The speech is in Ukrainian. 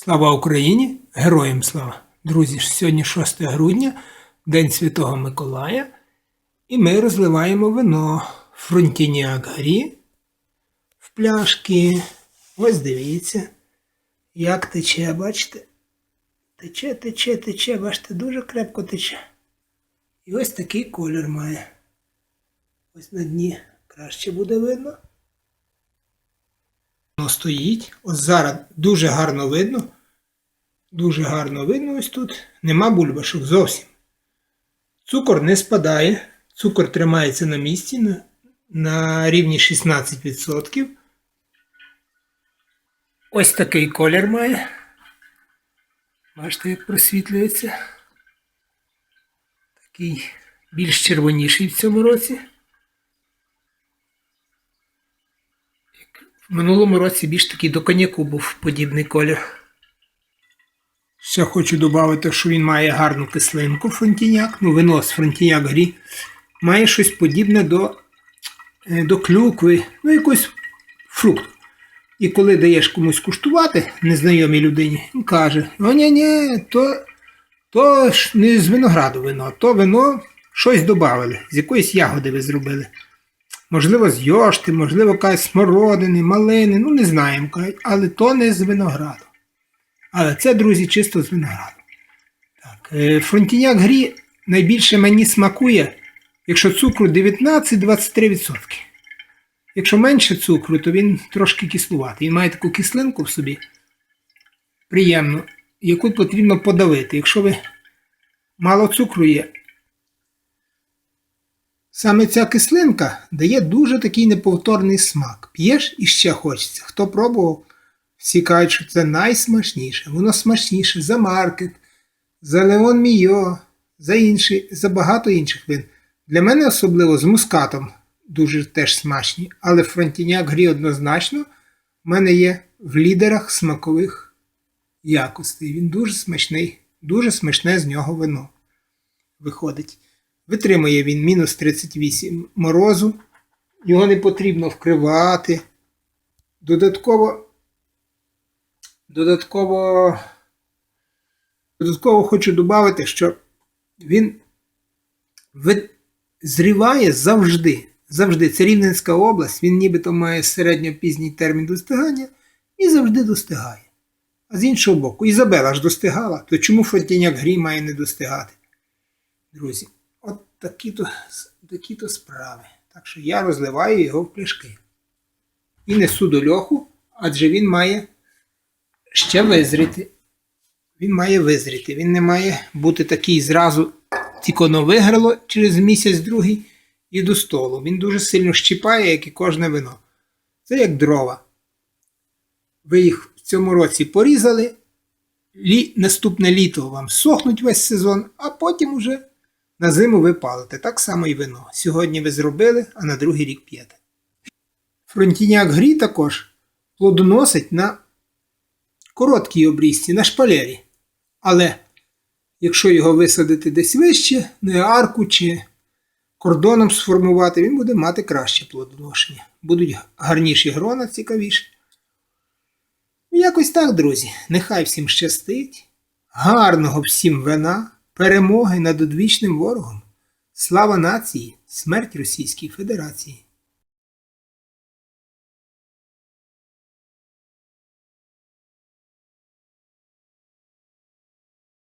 Слава Україні! Героям слава! Друзі, сьогодні 6 грудня, День Святого Миколая, і ми розливаємо вино Фронтініак Гарі в пляшки. Ось дивіться, як тече, бачите? Тече, тече, тече, бачите, дуже крепко тече. І ось такий колір має. Ось на дні краще буде видно. Воно стоїть. Ось зараз дуже гарно видно. Дуже гарно видно ось тут. Нема бульбашок зовсім. Цукор не спадає. Цукор тримається на місці на, на рівні 16%. Ось такий колір має. Бачите, як просвітлюється. Такий більш червоніший в цьому році. В минулому році більш такий до коньяку був подібний колір. Ще хочу додати, що він має гарну кислинку фронтіняк. Ну, вино з фронтіняк грі. Має щось подібне до, е, до клюкви, ну якийсь фрукт. І коли даєш комусь куштувати, незнайомій людині, він каже: о ні ні то, то не з винограду вино, то вино щось додали, з якоїсь ягоди ви зробили. Можливо, з йошти, можливо, якась смородини, малини, ну не знаємо, але то не з винограду. Але це, друзі, чисто з винограду. Так, е, Фронтіняк грі найбільше мені смакує, якщо цукру 19-23%. Якщо менше цукру, то він трошки кислуватий. Він має таку кислинку в собі. Приємну, яку потрібно подавити. Якщо ви мало цукру є, Саме ця кислинка дає дуже такий неповторний смак. П'єш і ще хочеться. Хто пробував, всі кажуть, що це найсмачніше. Воно смачніше за маркет, за Леон Мійо, за інші, за багато інших вин. Для мене особливо з мускатом дуже теж смачні, але фронтіняк грі однозначно в мене є в лідерах смакових якостей. Він дуже смачний, дуже смачне з нього вино виходить. Витримує він мінус 38 морозу, його не потрібно вкривати. Додатково, додатково, додатково хочу додати, що він зріває завжди. Завжди. Це Рівненська область, він нібито має середньо-пізній термін достигання і завжди достигає. А з іншого боку, Ізабела ж достигала, то чому Фронтіняк грі має не достигати? Друзі, от такі-то, такі-то справи. Так що я розливаю його в пляшки. І несу до льоху, адже він має ще визріти. Він має визріти. Він не має бути такий зразу, тільки воно виграло через місяць-другий і до столу. Він дуже сильно щіпає, як і кожне вино. Це як дрова. Ви їх в цьому році порізали, лі... наступне літо вам сохнуть весь сезон, а потім уже на зиму ви палите. Так само і вино. Сьогодні ви зробили, а на другий рік п'єте. Фронтіняк грі також плодоносить на короткій обрізці, на шпалері. Але якщо його висадити десь вище, на арку чи кордоном сформувати, він буде мати краще плодоношення. Будуть гарніші грона, цікавіші. Ну, Якось так, друзі. Нехай всім щастить. Гарного всім вина, перемоги над одвічним ворогом. Слава нації, смерть Російській Федерації.